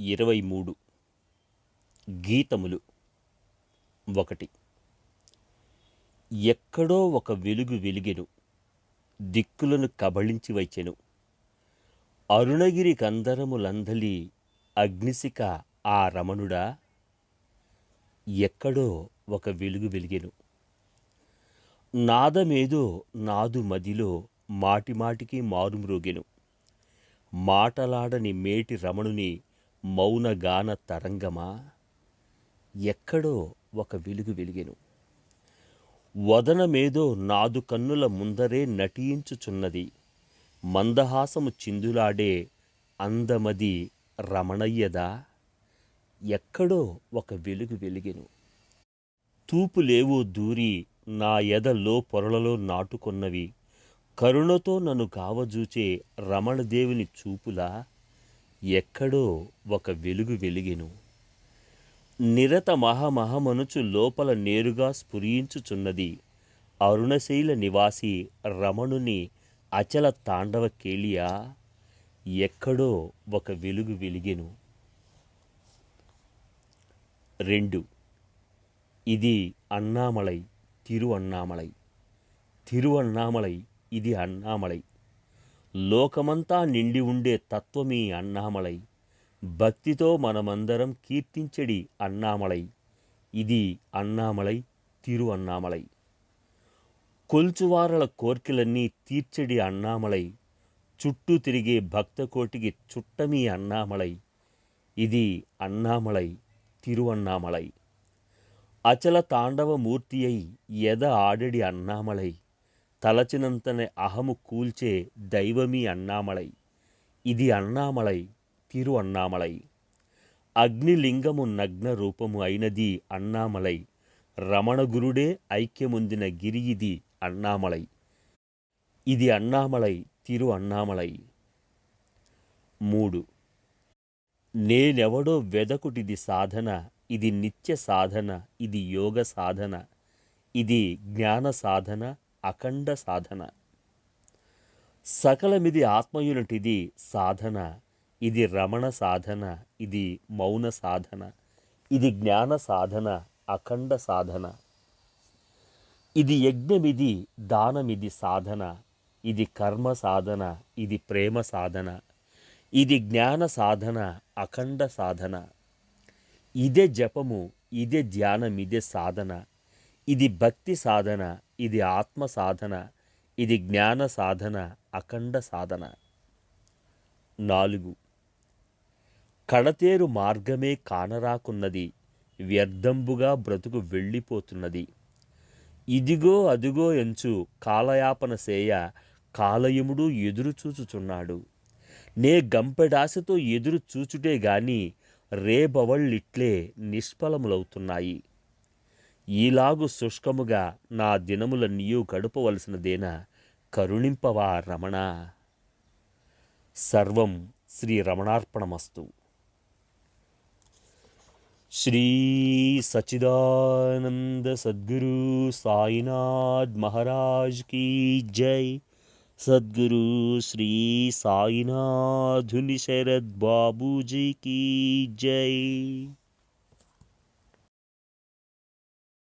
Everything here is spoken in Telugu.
ఇరవై మూడు. గీతములు ఒకటి. ఎక్కడో ఒక వెలుగు వెలిగెను దిక్కులను కబళించి వచ్చెను అరుణగిరి కందరములందలి అగ్నిశిక ఆ రమణుడా ఎక్కడో ఒక వెలుగు వెలిగెను. నాదమేదో నాదు మదిలో మాటిమాటికి మారుమ్రోగెను. మాటలాడని మేటి రమణుని మౌనగాన తరంగమా? ఎక్కడో ఒక వెలుగు వెలిగెను. వదనమేదో నాదు కన్నుల ముందరే నటించుచున్నది. మందహాసము చిందులాడే అందమది రమణయ్యదా? ఎక్కడో ఒక వెలుగు వెలిగెను. తూపులేవో దూరి నా ఎదలో పొరలలో నాటుకొన్నవి. కరుణతో నన్ను కావజూచే రమణదేవుని చూపులా ఎక్కడో ఒక వెలుగు వెలిగెను. నిరత మహమహమనుచు లోపల నేరుగా స్ఫురించుచున్నది అరుణశైల నివాసి రమణుని అచల తాండవ కేళియా ఎక్కడో ఒక వెలుగు వెలిగెను. రెండు. ఇది అన్నామలై తిరు అన్నామలై తిరు అన్నామలై ఇది అన్నామలై. లోకమంతా నిండి ఉండే తత్వమీ అన్నామలై. భక్తితో మనమందరం కీర్తించడి అన్నామలై. ఇది అన్నామలై తిరు అన్నామలై. కొల్చువారల కోర్కెలన్నీ తీర్చడి అన్నామలై. చుట్టూ తిరిగే భక్తకోటికి చుట్టమీ అన్నామలై. ఇది అన్నామలై తిరువన్నామలై అచల తాండవమూర్తి అయి ఎద ఆడడి అన్నామలై. తలచినంతనే అహము కూల్చే దైవమీ అన్నామలై. ఇది అన్నామలై తిరు అన్నామలై. అగ్నిలింగము నగ్న రూపము అయినది అన్నామలై. రమణగురుడే ఐక్యముందిన గిరి ఇది అన్నామలై. ఇది అన్నామలై తిరు అన్నామలై. మూడు. నేనెవడో వెదకుటిది సాధన ఇది నిత్య సాధన ఇది యోగ సాధన ఇది జ్ఞాన సాధన అఖండ సాధన సకలమిది ఆత్మయునటిది సాధన ఇది రమణ సాధన ఇది మౌన సాధన ఇది జ్ఞాన సాధన అఖండ సాధన ఇది యజ్ఞమిది దానమిది సాధన ఇది కర్మ సాధన ఇది ప్రేమ సాధన ఇది జ్ఞాన సాధన అఖండ సాధన ఇదే జపము ఇదే ధ్యానం ఇదే సాధన ఇది భక్తి సాధన ఇది ఆత్మ సాధన ఇది జ్ఞాన సాధన అఖండ సాధన. నాలుగు. కడతేరు మార్గమే కానరాకున్నది వ్యర్థంబుగా బ్రతుకు వెళ్ళిపోతున్నది. ఇదిగో అదిగో ఎంచు కాలయాపన సేయ కాలయముడు ఎదురు చూచుచున్నాడు నే గంపెడాశతో ఎదురు చూచుటే గాని రేబవళ్ళిట్లే నిష్ఫలములవుతున్నాయి. ఈలాగు శుష్కముగా నా దినములన్నీయూ గడపవలసినదేనా కరుణింపవా రమణ? సర్వం శ్రీ రమణార్పణమస్తు. శ్రీ సచిదానంద సద్గురు సాయినాథ్ మహారాజ్ కీ జై. సద్గురు శ్రీ సాయినాథుని శరద్ బాబూజీ కీ జై.